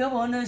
ครับผมนะ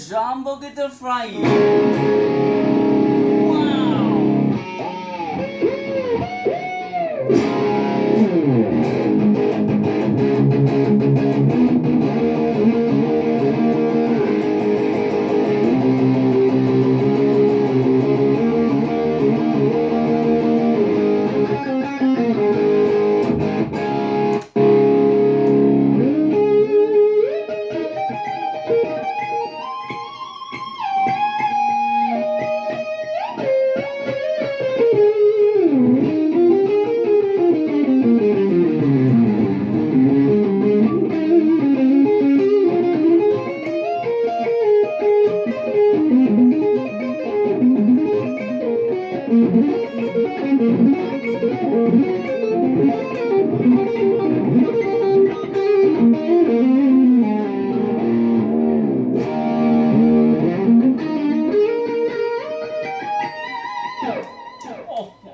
โอ้โห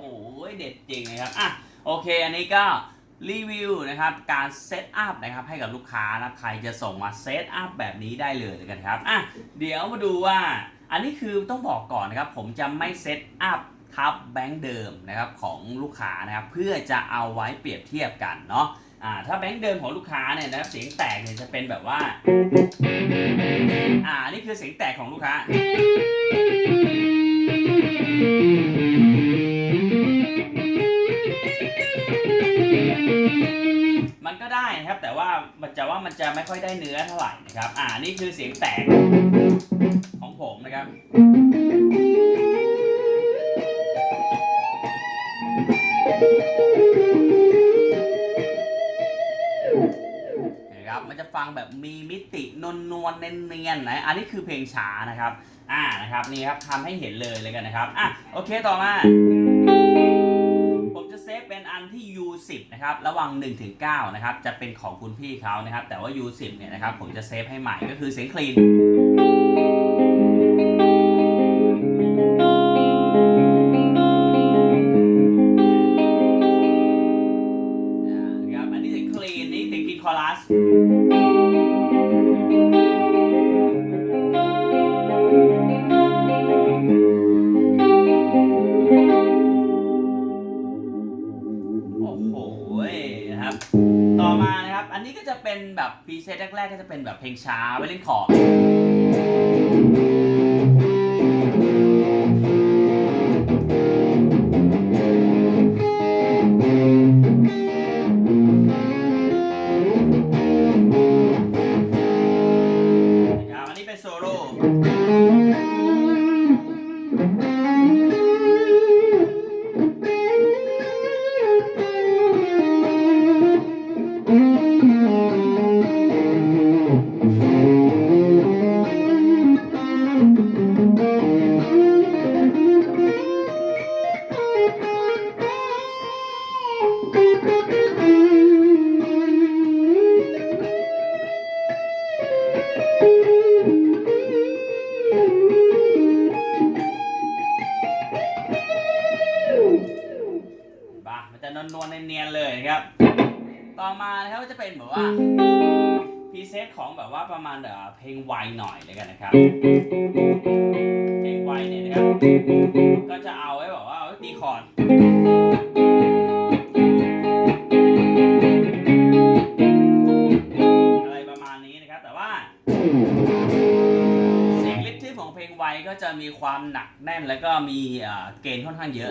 เด็ดจริงนะครับ อะ โอเค อันนี้ก็รีวิวนะครับ การเซตอัพนะครับให้กับลูกค้านะใครจะส่งมาเซตอัพแบบนี้ได้เลยกันครับ อะ เดี๋ยวมาดูว่า อันนี้คือต้องบอกก่อนนะครับ ผมจะไม่เซตอัพ ทับแบงค์เดิมนะครับของลูกค้านะครับเพื่อจะเอาไว้เปรียบเทียบกันเนาะอ่าถ้าแบงค์เดิมของลูกค้าเนี่ยนะครับเสียงแตกเนี่ยจะเป็นแบบว่าอ่านี่คือเสียงแตกของลูกค้า มันก็ได้นะครับแต่ว่ามันจะว่ามันจะไม่ค่อยได้เนื้อเท่าไหร่นะครับอ่านี่คือเสียงแตกของผมนะครับนะครับ มีมิตินวลนวลเนียนๆนะอันนี้คือเพลงช้านะครับอ่านะครับนี่ครับทำให้เห็นเลยเลยกันนะครับอะโอเคต่อมา ผมจะเซฟเป็นอันที่ U10 นะครับระหว่าง1ถึง9นะครับจะเป็นของคุณพี่เขานะครับแต่ว่า U10 เนี่ยนะครับผมจะเซฟให้ใหม่ก็คือเสียงคลีน อ้โหนะครับ ต่อมานะครับ อันนี้ก็จะเป็นแบบพรีเซตแรกๆ ก็จะเป็นแบบเพลงช้าไว้เล่นคอ อมานะครับก็จะเป็นแบบว่าพรีเซตของแบบว่าประมาณเอ่อเพลงไวหน่อยเลยกันนะครับ เพลงไวเนี่ยนะครับ ก็จะเอาไว้แบบว่าเอาไว้ตีคอร์ดอะไรประมาณนี้นะครับ แต่ว่า เสียงลิทที่ของเพลงไวก็จะมีความหนักแน่นแล้วก็มีเอ่อเกณฑ์ค่อนข้างเยอะ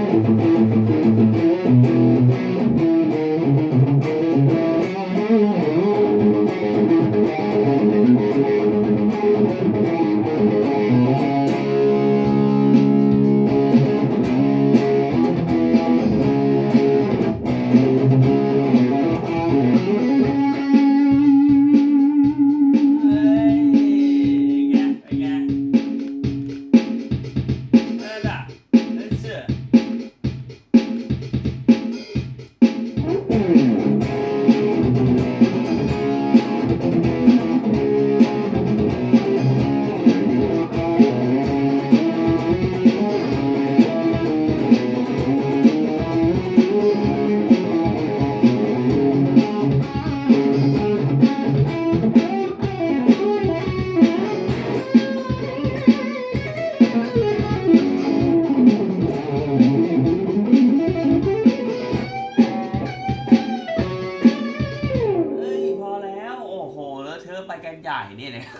่นะ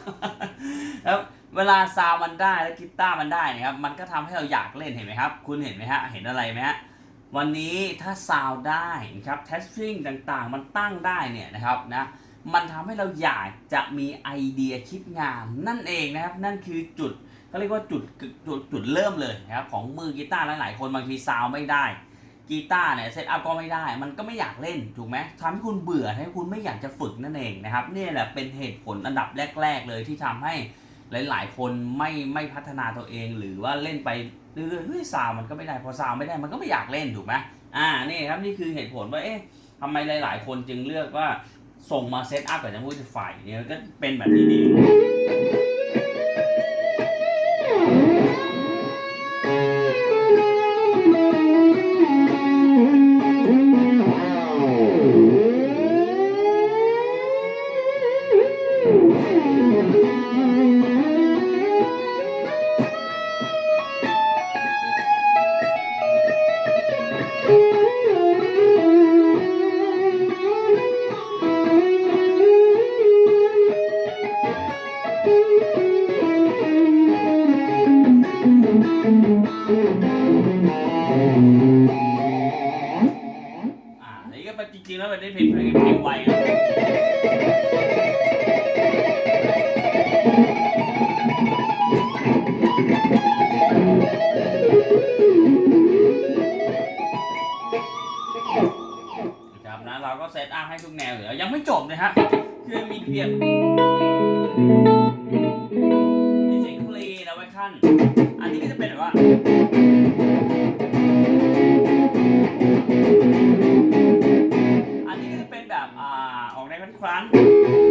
แล้วเวลาซาวมันได้แล้วกีตาร์มันได้นะครับมันก็ทำให้เราอยากเล่นเห็นไหมครับ คุณเห็นไหมฮะเห็นอะไรไหมฮะวันนี้ถ้าซาวได้นะครับเทสติ้งต่างๆ มันตั้งได้เนี่ยนะครับนะมันทำให้เราอยากจะมีไอเดียคิดงานนั่นเองนะครับ นั่นคือจุดเขาเรียกว่าจุดจุดจุดเริ่มเลยนะครับของมือกีตาร์หลายๆคนบางทีซาวไม่ได้ กีตาร์เนี่ยเซตอัพก็ไม่ได้ มันก็ไม่อยากเล่นถูกไหมทำให้คุณเบื่อทำให้คุณไม่อยากจะฝึกนั่นเองนะครับนี่แหละเป็นเหตุผลอันดับแรก ๆ เลยที่ทำให้หลาย ๆ คนไม่ไม่พัฒนาตัวเอง หรือว่าเล่นไปเรื่อยๆเฮ้ยซาวมันก็ไม่ได้พอซาวไม่ได้มันก็ไม่อยากเล่นถูกไหมอ่านี่ครับนี่คือเหตุผลว่าเอ๊ะทำไมหลาย ๆ คนจึงเลือกว่าส่งมาเซตอัพกับจะพูดไฟเนี่ยก็เป็นแบบนี้นี่ แบบอ่าออกในวันครั้นต่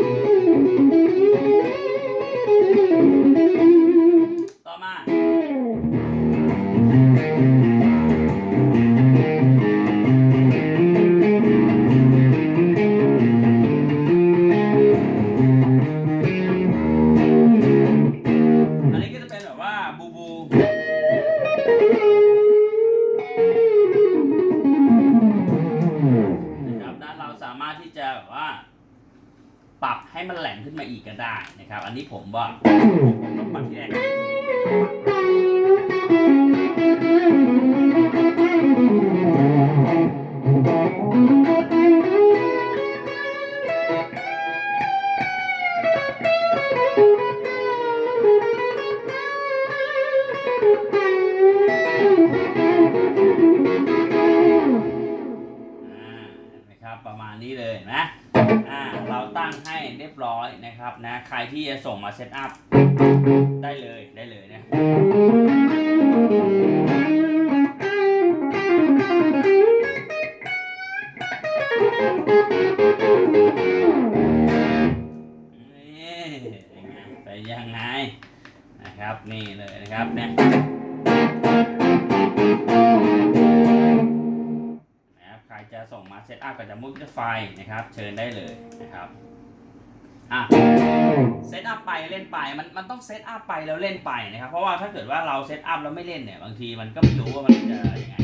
ให้มันแหลมขึ้นมาอีกก็ได้นะครับ อันนี้ผมว่าผมต้องปรับที่แรกนะครับประมาณนี้เลยนะ ให้เรียบร้อยนะครับนะใครที่จะส่งมาเซตอัพได้เลยได้เลยนะไปยังไงนะครับนี่เลยนะครับเนี่ยนะครับใครจะส่งมาเซตอัพกับจะมุกไฟนะครับ เชิญได้เลยนะครับ อะเซตอัพไปเล่นไปมันมันต้องเซตอัพไปแล้วเล่นไปนะครับเพราะว่าถ้าเกิดว่าเราเซตอัพแล้วไม่เล่นเนี่ยบางทีมันก็ไม่รู้ว่ามันจะยังไง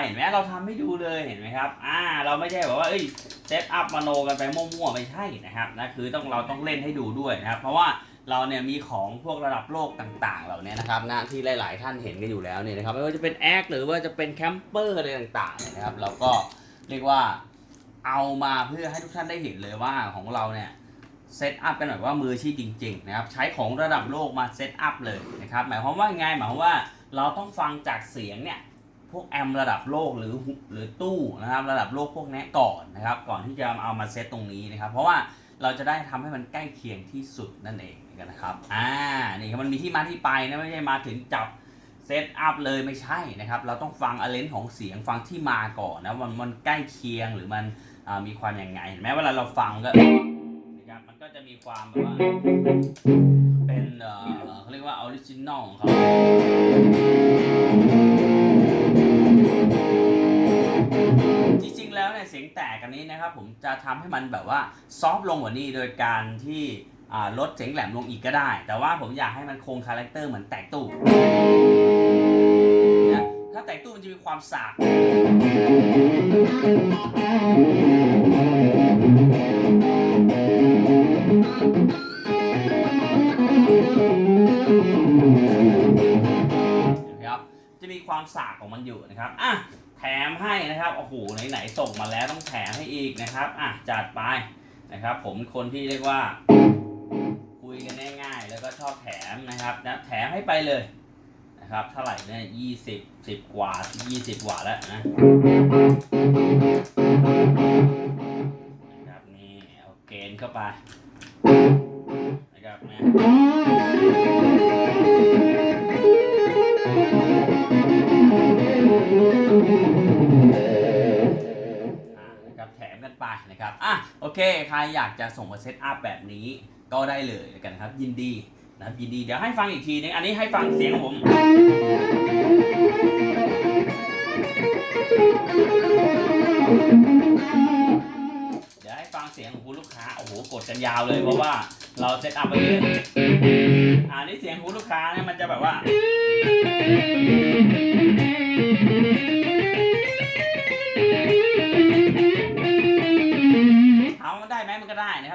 เล่นไปเห็นไหมเราทำให้ดูเลยเห็นไหมครับอ่าเราไม่ใช่แบบว่าเอ้ยเซตอัพมโนกันไปมั่วๆไม่ใช่นะครับนะคือต้องเราต้องเล่นให้ดูด้วยนะครับเพราะว่าเราเนี่ยมีของพวกระดับโลกต่างๆ เหล่านี้นะครับนะที่หลาย ๆ ท่านเห็นกันอยู่แล้วเนี่ยนะครับไม่ว่าจะเป็นแอคหรือว่าจะเป็นแคมเปอร์อะไรต่างๆเนี่ยนะครับเราก็เรียกว่าเอามาเพื่อให้ทุกท่านได้เห็นเลยว่าของเราเนี่ยเซตอัพกันแบบว่ามืออาชีพจริง ๆ นะครับ ใช้ของระดับโลกมาเซตอัพเลยนะครับหมายความว่าไงหมายความว่าเราต้องฟังจากเสียงเนี่ย พวกแอมระดับโลกหรือหรือตู้นะครับระดับโลกพวกนี้ก่อนนะครับ ก่อนที่จะเอามาเซตตรงนี้นะครับ เพราะว่าเราจะได้ทำให้มันใกล้เคียงที่สุดนั่นเองนะครับอ่านี่มันมีที่มาที่ไปนะไม่ใช่มาถึงจับเซตอัพเลยไม่ใช่นะครับ เราต้องฟังอเลนของเสียงฟังที่มาก่อนนะมันมันใกล้เคียงหรือมันมีความยังไงเห็นไหมเวลาเราฟังก็นะครับมันก็จะมีความแบบว่าเป็นเออเขาเรียกว่าออริจินอลของเขา กอันนี้นะครับผมจะทำให้มันแบบว่าซอฟลงกว่านี้โดยการที่ลดเสียงแหลมลงอีกก็ได้ แต่ว่าผมอยากให้มันคงคาแรคเตอร์เหมือนแตกตู้นะถ้าแตกตู้มันจะมีความสากนะครับจะมีความสากของมันอยู่นะครับอะ แถมให้นะครับโอ้โหไหนๆส่งมาแล้วต้องแถมให้อีกนะครับอะจัดไปนะครับ ผมคนที่เรียกว่า คุยกันง่ายๆ แล้วก็ชอบแถมนะครับนะแถมให้ไปเลยนะครับเท่าไหร่เนี่ยยี่สิบสิบกว่ายี่สิบกว่าแล้วนะนะครับนี่เอาเกณฑ์เข้าไปนะครับนะ นะครับแถมกันไปนะครับอะโอเค ใครอยากจะส่งมาเซตอัพแบบนี้ก็ได้เลยกันะครับ ยินดีนะครับยินดีเดี๋ยวให้ฟังอีกทีนึงอันนี้ให้ฟังเสียงของผมเดี๋ยวให้ฟังเสียงของคุณลูกค้าโอ้โหกดกันยาวเลยเพราะว่าเราเซตอัพไปเยอะอ่านี่เสียงของคุณลูกค้าเนี่ยมันจะแบบว่า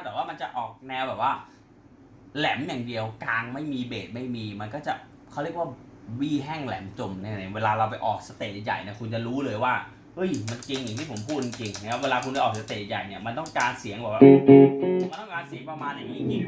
แต่ว่ามันจะออกแนวแบบว่า แหลมอย่างเดียวกลางไม่มีเบสไม่มี มันก็จะเขาเรียกว่าวีแห้งแหลมจมเนี่ยเวลาเราไปออกสเตจใหญ่เนี่ยคุณจะรู้เลยว่าเฮ้ยมันจริงอย่างที่ผมพูดจริงนะครับเวลาคุณไปออกสเตจใหญ่เนี่ยมันต้องการเสียงแบบว่ามันต้องการเสียงประมาณอย่างนี้จริง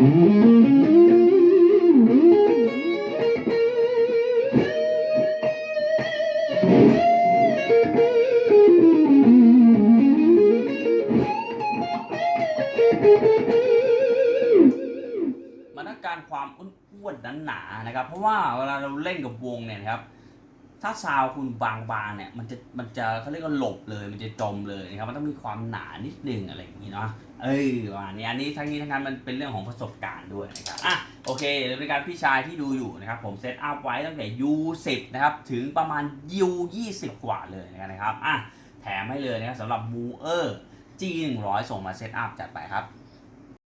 การความอ้วนๆหนาๆนะครับ เพราะว่าเวลาเราเล่นกับวงเนี่ยครับ ถ้าซาวคุณบางๆเนี่ยมันจะมันจะเขาเรียกว่าหลบเลย มันจะจมเลยนะครับมันต้องมีความหนานิดนึงอะไรอย่างนี้เนาะเอ้ยว่านี่อันนี้ทั้งนี้ทั้งนั้นมันเป็นเรื่องของประสบการณ์ด้วยนะครับอะโอเคเดี๋ยวเป็นการพี่ชายที่ดูอยู่นะครับ ผมเซตอัพไว้ตั้งแต่ U10 นะครับถึงประมาณ U20 กว่าเลยนะครับอะแถมให้เลยนะครับสำหรับ m o เออร์ G100 ส่งมาเซตอัพจัดไปครับ